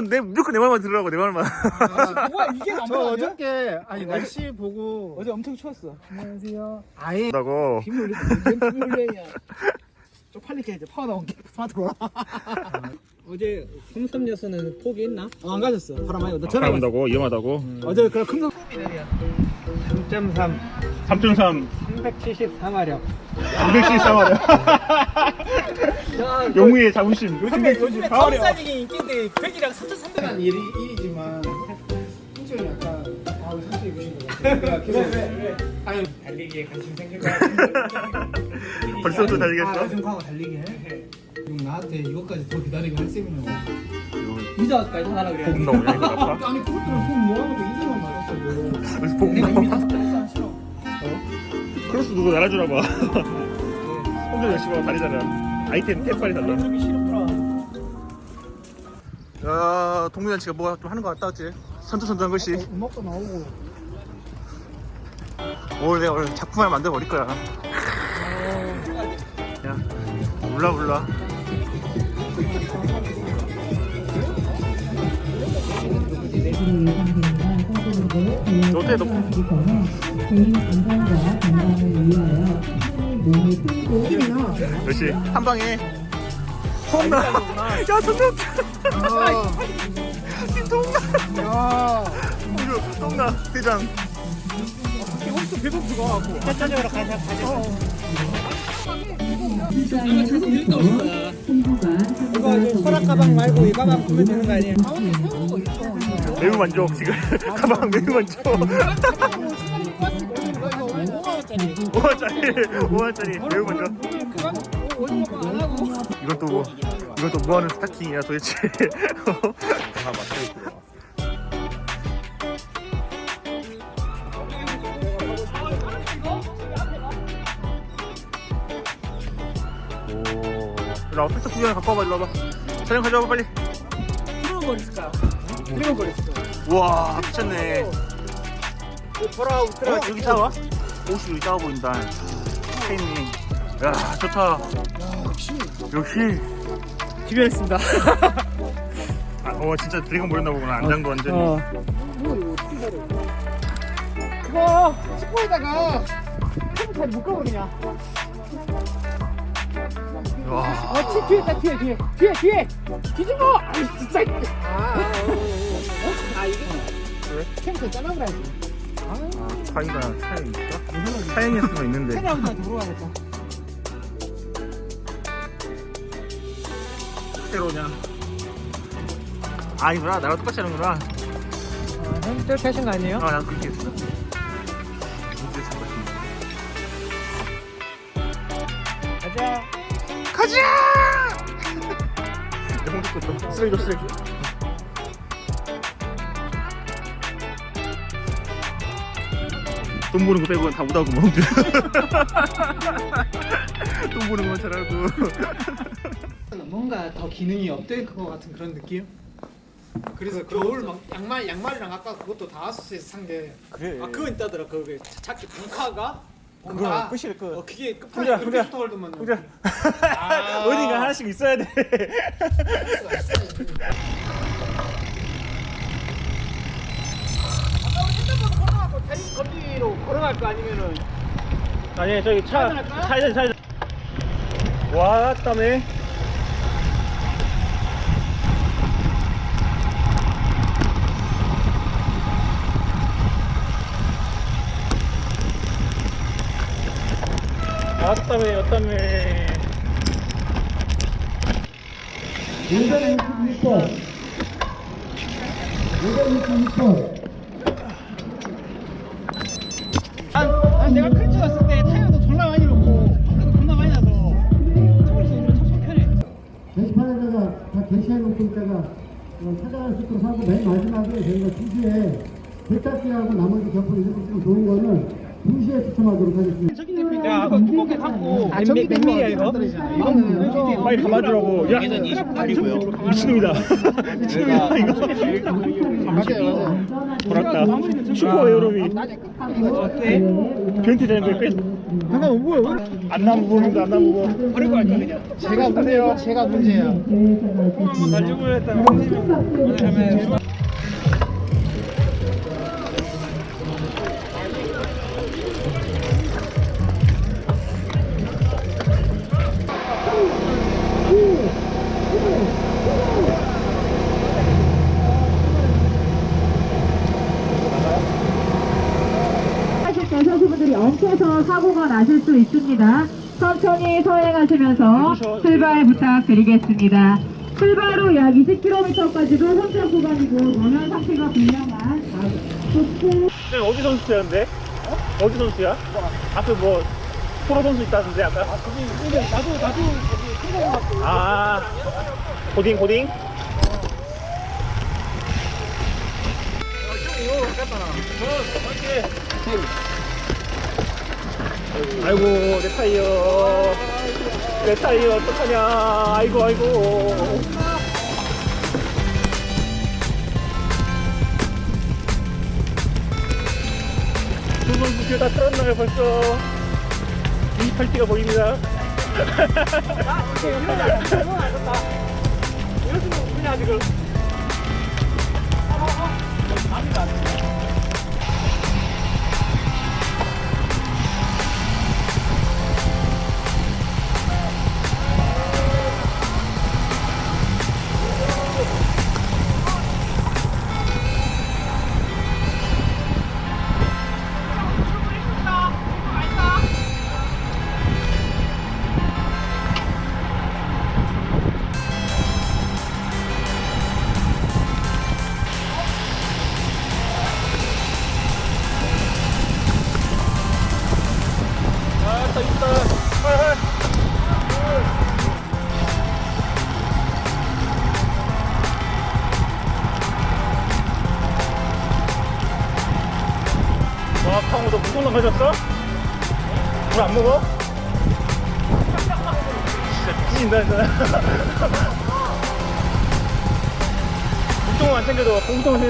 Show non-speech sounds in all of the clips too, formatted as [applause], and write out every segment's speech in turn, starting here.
넌 내 무조건 내 말만 들으라고 내 말만. 뭐야 이게 저 아니야? 어저께 아니 날씨 보고 어제 엄청 추웠어. 안녕하세요. 아예 한다고. 비 몰려. 비 몰려야. 쪽팔리게 이제 파워 나온 게 스마트로. [laughs] 어제 컴섬 여수는 포기했나? 어, 안 가졌어. 바람 많이 나 전화 왔어. 다고 위험하다고. 어제 그 금성 3.3 3.3 374마력. 214마리. 영웅의 자부심. 요즘에 요즘에 타운 사직이 인기인데 100이랑 3,300원. 일이 일이지만 성격이 약간 아우 성격이 무신 것 같아. 그래서 왜? 아니 달리기에 관심 생길 것 같아. [laughs] 벌써부터 달리겠어? 아, 요즘 광고 달리기 해. 형 나한테 이것까지 더 기다리고 할 셈이는 거. 미자까지 하라 그래. 복 나오냐 이거 아파? [laughs] 아니 그것들은 돈 모아놓고 이기만 맞았어. 뭐. 그래서 복 내가 이미 나와. 싫어. 크로스 누구 날아주나 봐. [laughs] 홍주 열심히 하고 다니잖아. 아이템 템빨이 달라. 야 동료잔치가 뭐가 좀 하는 거 같다 그치? 선두선두한 것이 음악도 나오고. 오늘 내가 오늘 작품 하나 만들어 버릴 거야 야 몰라 몰라 너 어때 너 역시 한 방에. 통나 야 통나 통나 야. 홍주 통나 대장. 혹시 배고프가 하고. 짠짠으로 가자 가자. 홍보가 이거 소라 가방 말고 이 가방 보면 되는 거 아니야? 매우 만족 지금. [laughs] 가방 매우 만족 [laughs] 5만짜리 5만짜리 매우 만족 이것도 뭐 이것도 뭐하는 스타킹이야 도대체 다 맞춰있고 오 일로 필터 구경 갖고 와봐 일로 와봐 촬영 가져와봐 빨리 있을까? 그런 거 있을까? 우와 미쳤네 보라 어? 우트라 여기 차와? 옷이 작아 보인다 페인님 야 좋다 역시 기변했습니다. [laughs] 아, 어 진짜 드래곤 보였나 보구나 안장도 완전히 어. 그거 스포에다가 컴퓨터 묶어버리냐? 와 아, 뒤, 뒤에 있다, 뒤에, 뒤에, 뒤에, 뒤에! 뒤집어! 아이, 진짜! 아, 아, 이게. 왜? 캠프 잘라버려야지. 아, 차이가 차이 있어? 차이였으면 있는데 테라운드한테 물어봐야겠다. 새로냐 아니구나 나랑 똑같이 하는구나 아, 형, 뜰 패신 거 아니에요? 아, 난 그렇게 했어. 문제 잘 맞네. 가자. 가자! 내 홍대 것도 쓰레기 줘, 쓰레기. 돈 버는 거 빼고는 다 못하고 뭐 홍대. [laughs] 돈 버는 거만 잘하고. [laughs] 뭔가 더 기능이 업된 것 같은 그런 느낌? 그래서 겨울 막 양말 양말이랑 아까 그것도 다 아수스에서 산게 그래. 아, 그건 있다더라. 그거 찾기 본카가? 본카? 끝이 그. 어, 그게 끝판에 그렇게 홍대. 아. 어디가 하나씩 있어야 돼. 다리 건디로 걸어갈 거 아니면은 아니, 저기 차, 차이나 차이전, 차이전. 와, 땀에. 왔다며, 왔다며. 요전 26번 요전 26번 내가 클 찍었을 때 타이어도 졸라 많이 넣고 바퀴도 겁나 많이 나서 서울에서 오히려 참 편해 게시판에다가 다 게시해놓고 있다가 어, 찾아갈 수 있도록 하고 맨 마지막에 저희가 2시에 세탁기하고 나머지 겹을 이렇게 쓰면 좋은 거는 2시에 추첨하도록 하겠습니다. 야 그거 두껍게 닫고 몇, 몇, 몇 밀이야 이거? 이거는 빨리 감아주라고. 야, 미친놈이다. 미친놈이다, 이거. 맞아요, 맞아요. 돌았다. 슈퍼 에어로미 어때? 변태 되는 거 끝. 잠깐만 뭐야? 안나무보입니다 안나무 보. 버리고 갈까 그냥? 제가 문제야. 제가 문제야. 한번 했다 사고가 나실 수 있습니다. 천천히 서행하시면서 출발 부탁드리겠습니다. 출발 후 약 20km까지도 혼잡 구간이고 노면 상태가 분명한 좋고 네, 어디 선수였는데? 어? 어디 선수야? 앞에 뭐 프로 선수 있다던데 아까? 아 거기 근데 나도 나도 거기 생각해갖고 아 고딩 고딩? 아이고 내 타이어. 내 타이어 어떡하냐. 아이고 아이고. 두 선수 뒤에 다 틀었나요 벌써? 이 팔찌가 보입니다. [laughs] 이랬으면 그냥 지금. 아다 가졌어? 물 안 먹어? 진짜 미친다 진짜 [laughs] 공통은 안 챙겨도 공통은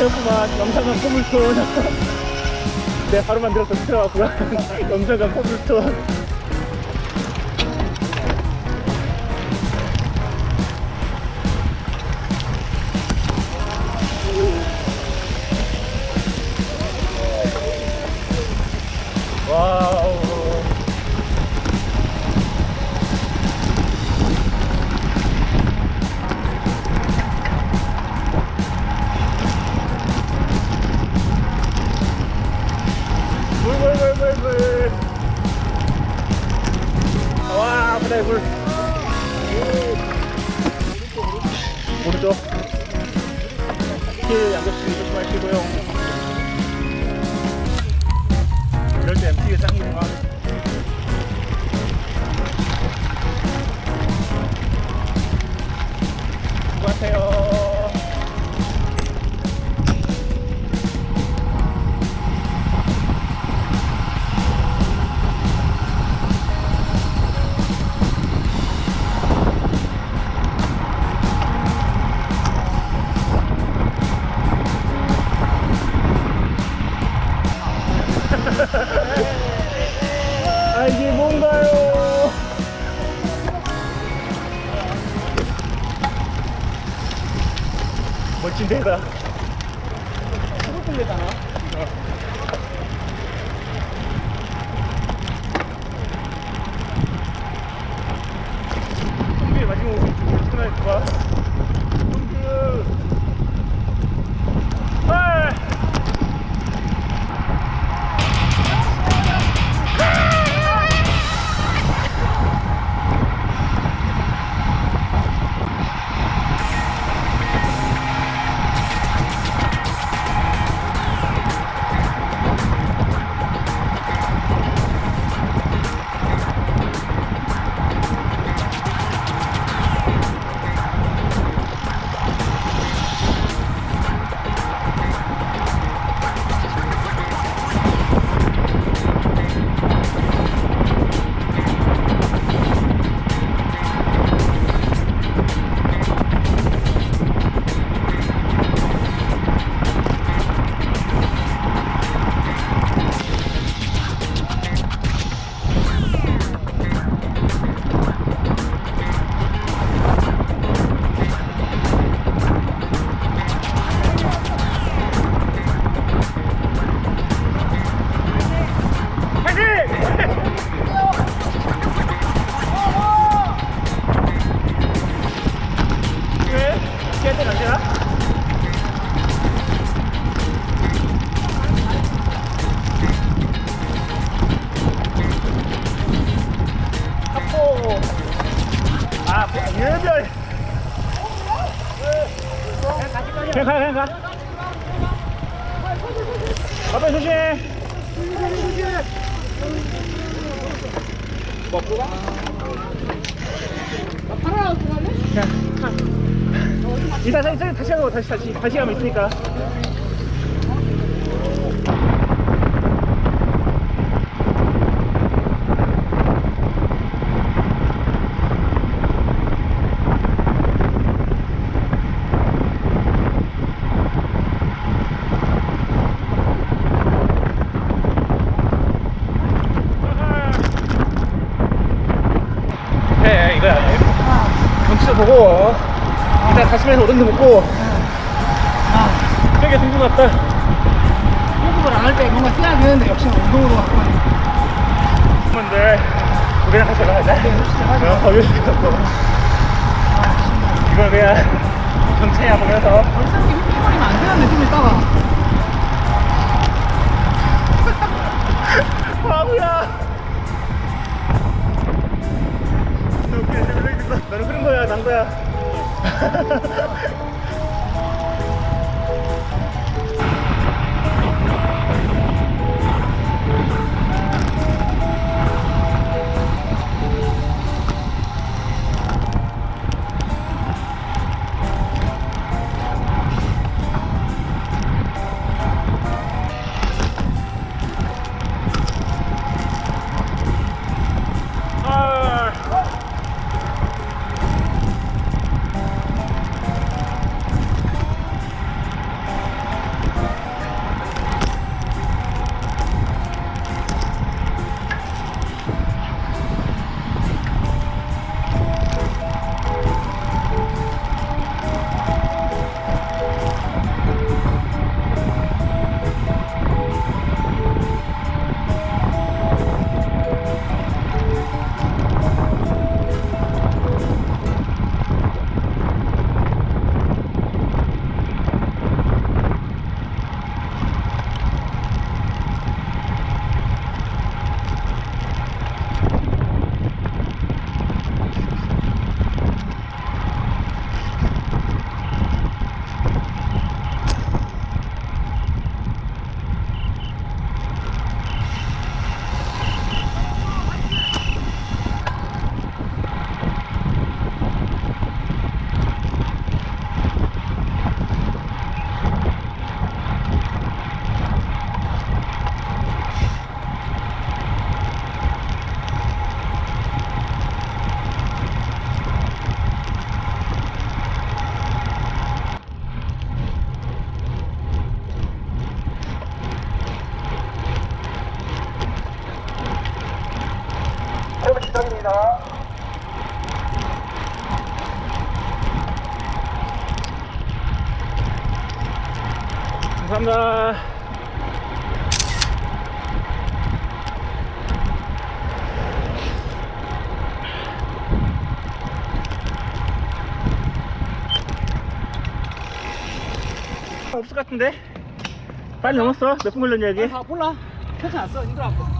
배웠구만. 영상감 포물톤. 내가 바로 만들었던 스트라고요. 영상감 포물톤. 네, 물. 모르죠? 힐 양옆치기 조심하시고요. 이럴 때 MT에 짱이구나. 수고하세요. 멋진 데다. 수국 데잖아 그냥 가, 그냥 가. 앞에 조심. 먹고 가? 이따 저기 저기 다시 가고 다시 다시 다시 가면 있으니까. 해 이거야. 경치도 보고 이따 다시면서 오뎅도 먹고. 되게 등산 같다. 호흡을 안 할 때 뭔가 써야 되는데 역시 운동으로 갖고 가니까 근데 우리랑 같이 올라가자. 어, 거기 있었고. 이걸 그냥 전체야 보면서. 벌써 이렇게 휘발이면 안 되는 느낌이 따가 바보야. [laughs] 너는 흐른 거야, 난 거야. 감사합니다. 없을 것 같은데? 빨리 넘었어? 몇 분 걸렸냐 여기? 아 몰라 괜찮았어 이거 갖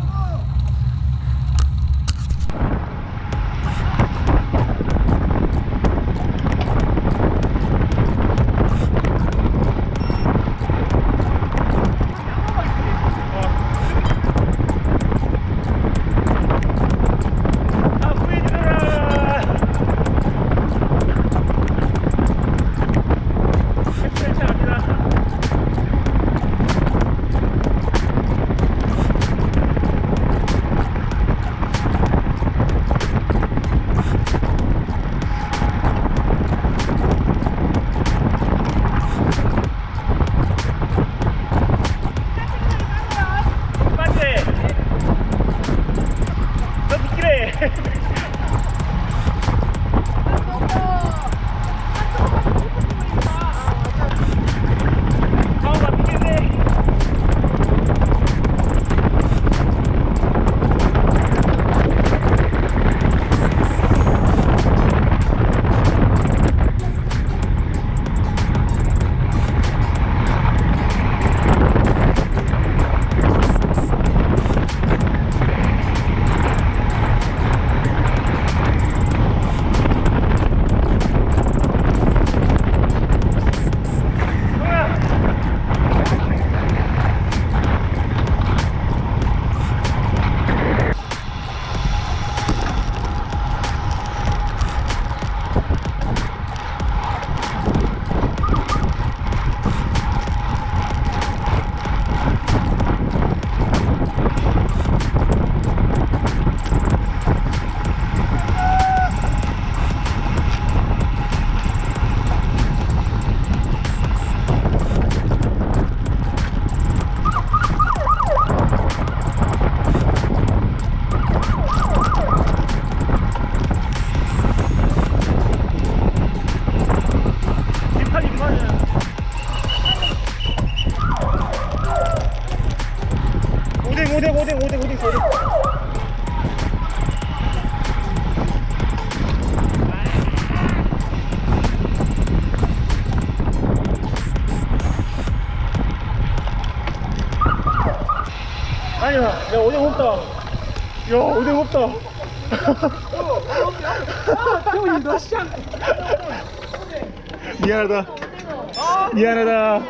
미안하다. 미안하다.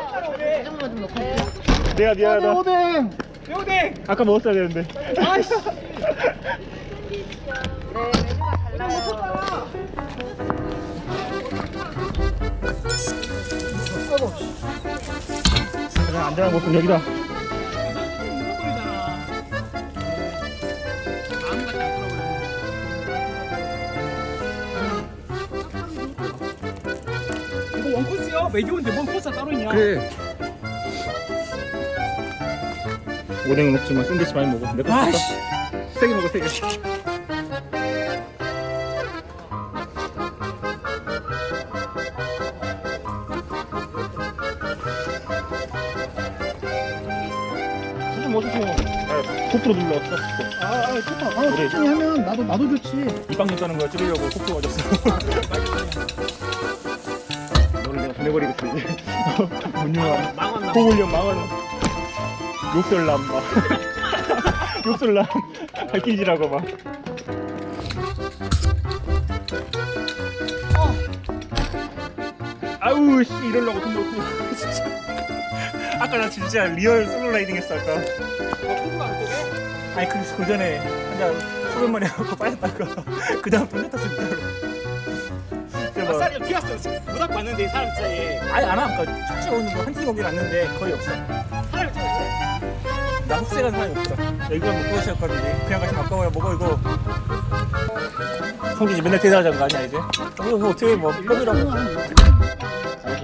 내가 미안하다. 오뎅 오뎅. 아까 먹었어야 되는데. 아이씨. 가장 안전한 곳은 여기다 매기온데? 뭔 코스가 따로 있냐? 그래. 오뎅은 먹지만 샌드위치 많이 먹어. 내거 아이씨. 세개 먹어 세개. 뭐 수준 코프로 눌러왔어 아, 아, 좋다. 아, 그래. 천천히 하면 나도 나도 좋지. 이빵님 따는 거야. 찍으려고 코프로 가졌어 문유아 홍울련 망하는 욕설남 막 욕설남 발길질하고 막 아우 씨 이러려고 돈 넣고 아까 나 진짜 리얼 솔로 라이딩 했어 아까 아니 그, 그 전에 한잔 마리 하고 빠졌다가 그 다음 돈 냈다 진짜로 비었어. 무닥 봤는데 사람 사이에. 아니 안 함. 그러니까 첫째 오는 거 한팀 오긴 왔는데 거의 없어. 사람이 좀나간 사람이 없어. 야, 이거 먹고 시작하는데 그냥 같이 아까워야 먹어 이거. 성진이 맨날 대단하자는 거 아니야 이제? 이거 뭐 어떻게 뭐 껌이라고.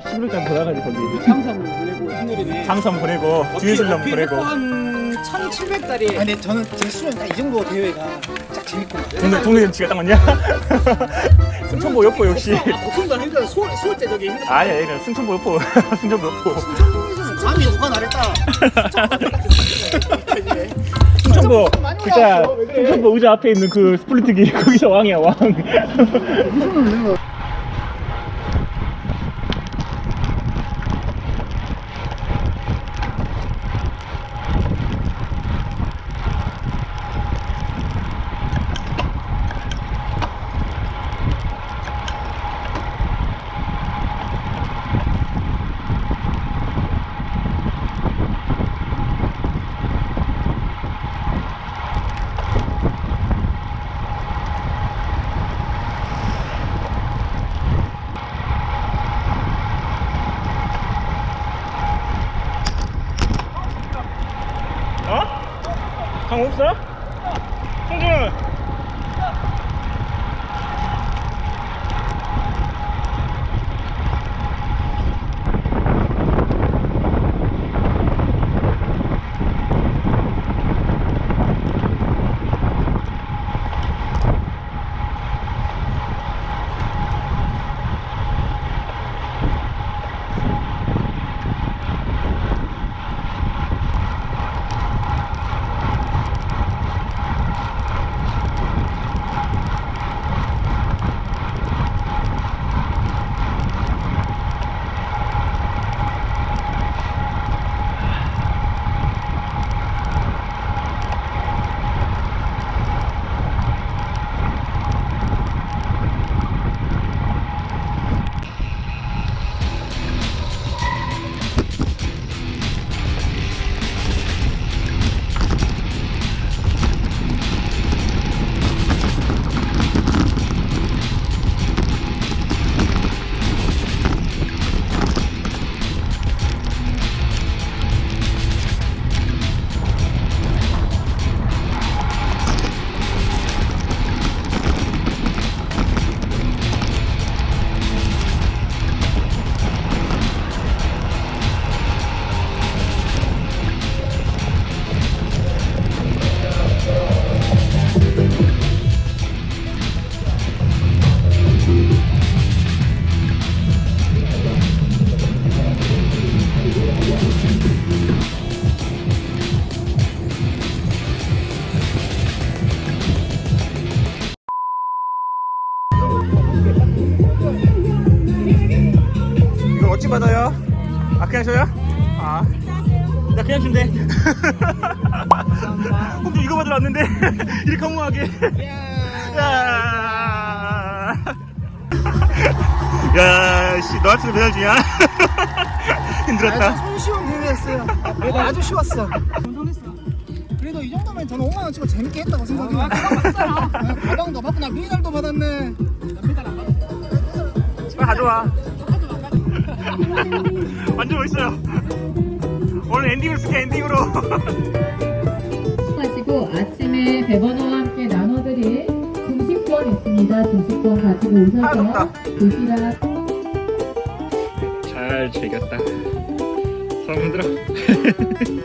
11간 보다가지 거기. 장상 보내고 흰놀이네. 장선 보내고 주유술람 보내고. 한 1,700달이. 아니 저는 제 수는 딱이 정도 대회가 쫙 재밌구나. 동네 동네 지가 딱 맞냐? [laughs] 승천보 여포 역시. 아, 힘들어. 소, 소울 때 저기 힘들어. 아니야 얘는 승천보 여포. [laughs] 승천보 여포. 감이 누가 나랬다. 승천보 진짜 승천보 의자 앞에 있는 그 스플리트기 [laughs] 거기서 왕이야 왕. 이렇게 허무하게. 야. 야, [laughs] 씨, 너한테도 메달 주냐? [laughs] 힘들었다. 손쉬운 대회였어요. 그래도 아주 쉬웠어. 그래도 이 정도면 저는 5만 원 치고 재밌게 했다고 생각해요. 네, 가방도 받고 나 메달도 받았네. 빨리 가져와. [laughs] 완전 멋있어요. 오늘 엔딩으로 쓸게, 엔딩으로. 가지고 아침에 배번호와 함께 나눠드릴 중식권 있습니다. 중식권 가지고 오셔서. 도시락 잘 즐겼다. 손 흔들어. [laughs]